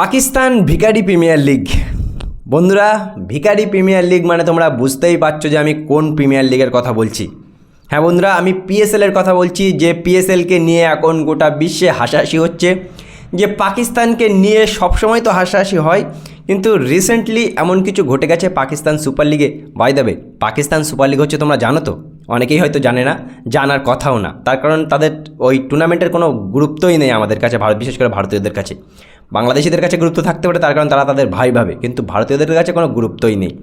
পাকিস্তান ভিকারি premier league. বন্ধুরা ভিকারি প্রিমিয়ার লিগ মানে তোমরা বুঝতেই পারছ যে আমি কোন প্রিমিয়ার লিগের কথা বলছি। হ্যাঁ বন্ধুরা, আমি পিএসএল এর কথা বলছি, যে পিএসএলকে নিয়ে এখন গোটা বিশ্বে হাসাহাসি হচ্ছে, যে পাকিস্তানকে নিয়ে সবসময় তো হাসাহাসি হয়, কিন্তু রিসেন্টলি এমন কিছু ঘটে গেছে পাকিস্তান সুপার লিগে। বাই দেবে পাকিস্তান সুপার লিগ হচ্ছে তোমরা জানো তো? অনেকেই হয়তো জানে না, জানার কথাও না। তার কারণ তাদের ওই টুর্নামেন্টের কোনো গুরুত্বই নেই আমাদের কাছে, ভারত বিশেষ করে ভারতীয়দের কাছে। বাংলাদেশিদের কাছে গুরুত্ব থাকতে পারে, তার কারণ তারা তাদের ভাই ভাবে। কিন্তু ভারতীয়দের কাছে কোনো গুরুত্বই নেই।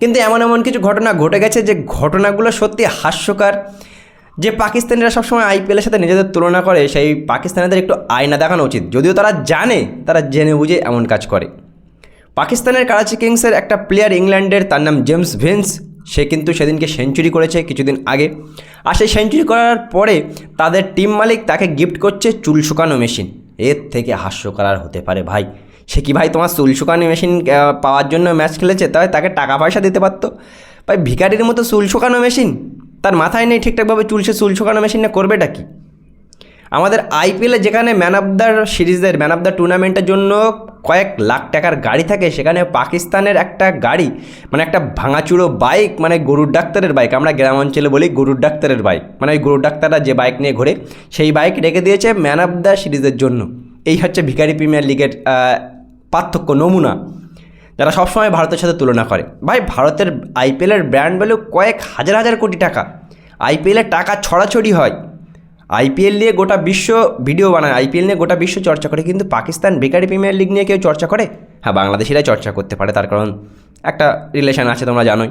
কিন্তু এমন এমন কিছু ঘটনা ঘটে গেছে যে ঘটনাগুলো সত্যি হাস্যকর। যে পাকিস্তানিরা সবসময় আইপিএলের সাথে নিজেদের তুলনা করে, সেই পাকিস্তানিদের একটু আয়না দেখানো উচিত। যদিও তারা জানে, তারা জেনে বুঝে এমন কাজ করে। পাকিস্তানের কারাচি কিংসের একটা প্লেয়ার ইংল্যান্ডের, তার নাম জেমস ভেন্স, সে কিন্তু সেদিনকে সেঞ্চুরি করেছে কিছুদিন আগে। আর সেই সেঞ্চুরি করার পরে তাদের টিম মালিক তাকে গিফট করছে চুল শুকানো মেশিন। এর থেকে হাস্যকর আর হতে পারে ভাই। সে কি ভাই তোমার চুল শুকানো মেশিন পাওয়ার জন্য ম্যাচ খেলেছে? তাই তাকে টাকা পয়সা দিতে পারতো। ভাই ভিকারির মতো চুল শুকানো মেশিন তার মাথায় নেই ঠিকঠাকভাবে চুল সে চুল শুকানো মেশিনটা করবেটা কি? আমাদের আইপিএলে যেখানে ম্যান অফ দ্য সিরিজের ম্যান অফ দ্য টুর্নামেন্টের জন্য কয়েক লাখ টাকার গাড়ি থাকে, সেখানে পাকিস্তানের একটা গাড়ি মানে একটা ভাঙাচুরো বাইক মানে গরুর ডাক্তারের বাইক আমরা গ্রাম অঞ্চলে বলি গরুর ডাক্তারের বাইক মানে ওই গরুর ডাক্তাররা যে বাইক নিয়ে ঘোরে, সেই বাইক রেখে দিয়েছে ম্যান অফ দ্য সিরিজের জন্য। এই হচ্ছে ভিখারি প্রিমিয়ার লিগের পার্থক্য, নমুনা। যারা সবসময় ভারতের সাথে তুলনা করে। ভাই, ভারতের আইপিএলের ব্র্যান্ড ভ্যালু কয়েক হাজার হাজার কোটি টাকা। আইপিএলের টাকা ছড়াছড়ি হয়। আইপিএল নিয়ে গোটা বিশ্ব ভিডিও বানায়, আইপিএল নিয়ে গোটা বিশ্ব চর্চা করে। কিন্তু পাকিস্তান বেকারি প্রিমিয়ার লিগ নিয়ে কেউ চর্চা করে? হ্যাঁ বাংলাদেশিরাই চর্চা করতে পারে, তার কারণ একটা রিলেশন আছে, তোমরা জানোই।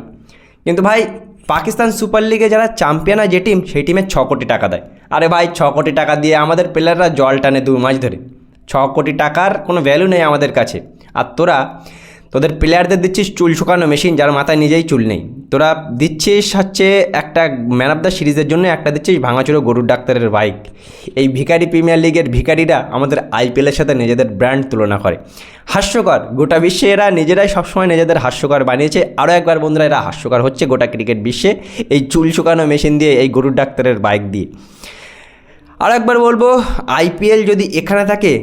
কিন্তু ভাই, পাকিস্তান সুপার লিগে যারা চ্যাম্পিয়ন হয় যে টিম সেই টিমের ছ কোটি টাকা দেয়। আরে ভাই, ছ কোটি টাকা দিয়ে আমাদের প্লেয়াররা জল টানে দু মাস ধরে। ছ কোটি টাকার কোনো ভ্যালু নেই আমাদের কাছে। আর তোরা তোদের প্লেয়ারদের দিচ্ছিস চুল শুকানো মেশিন যার মাথায় নিজেই চুল নেই। তোরা দিচ্ছিস হচ্ছে একটা ম্যান অফ দ্য সিরিজের জন্য, একটা দিচ্ছিস ভাঙাচুরো গরুর ডাক্তারের বাইক এই ভিখারি প্রিমিয়ার লিগের ভিখারিরা আমাদের আইপিএলের সাথে নিজেদের ব্র্যান্ড তুলনা করে। হাস্যকর, গোটা বিশ্বে এরা নিজেরাই সবসময় নিজেদের হাস্যকর বানিয়েছে। আরও একবার বন্ধুরা, এরা হাস্যকর হচ্ছে গোটা ক্রিকেট বিশ্বে এই চুল শুকানো মেশিন দিয়ে, এই গরুর ডাক্তারের বাইক দিয়ে। আর একবার বলব আইপিএল যদি এখানে থাকে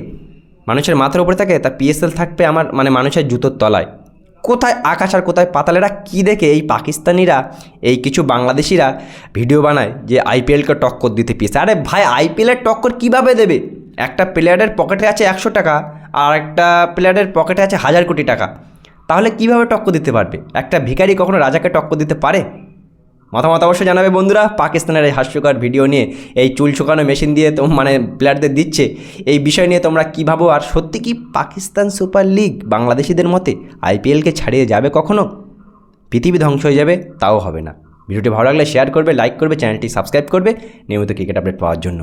মানুষের মাথার উপরে থাকে তা পিএসএল থাকবে আমার মানে মানুষের জুতোর তলায়। কোথায় আকাশ আর কোথায় পাতালেরা কী দেখে এই পাকিস্তানিরা, এই কিছু বাংলাদেশিরা ভিডিও বানায় যে আইপিএলকে টক্কর দিতে পিএস আরে ভাই আইপিএলের টক্কর কীভাবে দেবে? একটা প্লেয়ারের পকেটে আছে একশো টাকা, আর একটা প্লেয়ারের পকেটে আছে হাজার কোটি টাকা। তাহলে কীভাবে টক্কর দিতে পারবে? একটা ভিখারি কখনো রাজাকে টক্কর দিতে পারে? মতামত অবশ্যই জানাবে বন্ধুরা। পাকিস্তানের এই হাস্যকর ভিডিও নিয়ে, এই চুল শুকানো মেশিন দিয়ে তো মানে প্লেয়ারদের দিচ্ছে। এই বিষয় নিয়ে তোমরা কী ভাবো? আর সত্যি কি পাকিস্তান সুপার লিগ বাংলাদেশিদের মতে আইপিএলকে ছাড়িয়ে যাবে কখনো? পৃথিবী ধ্বংস হয়ে যাবে, তাও হবে না। ভিডিওটি ভালো লাগলে শেয়ার করবে লাইক করবে চ্যানেলটি সাবস্ক্রাইব করবে। নিয়মিত ক্রিকেট আপডেট পাওয়ার জন্য।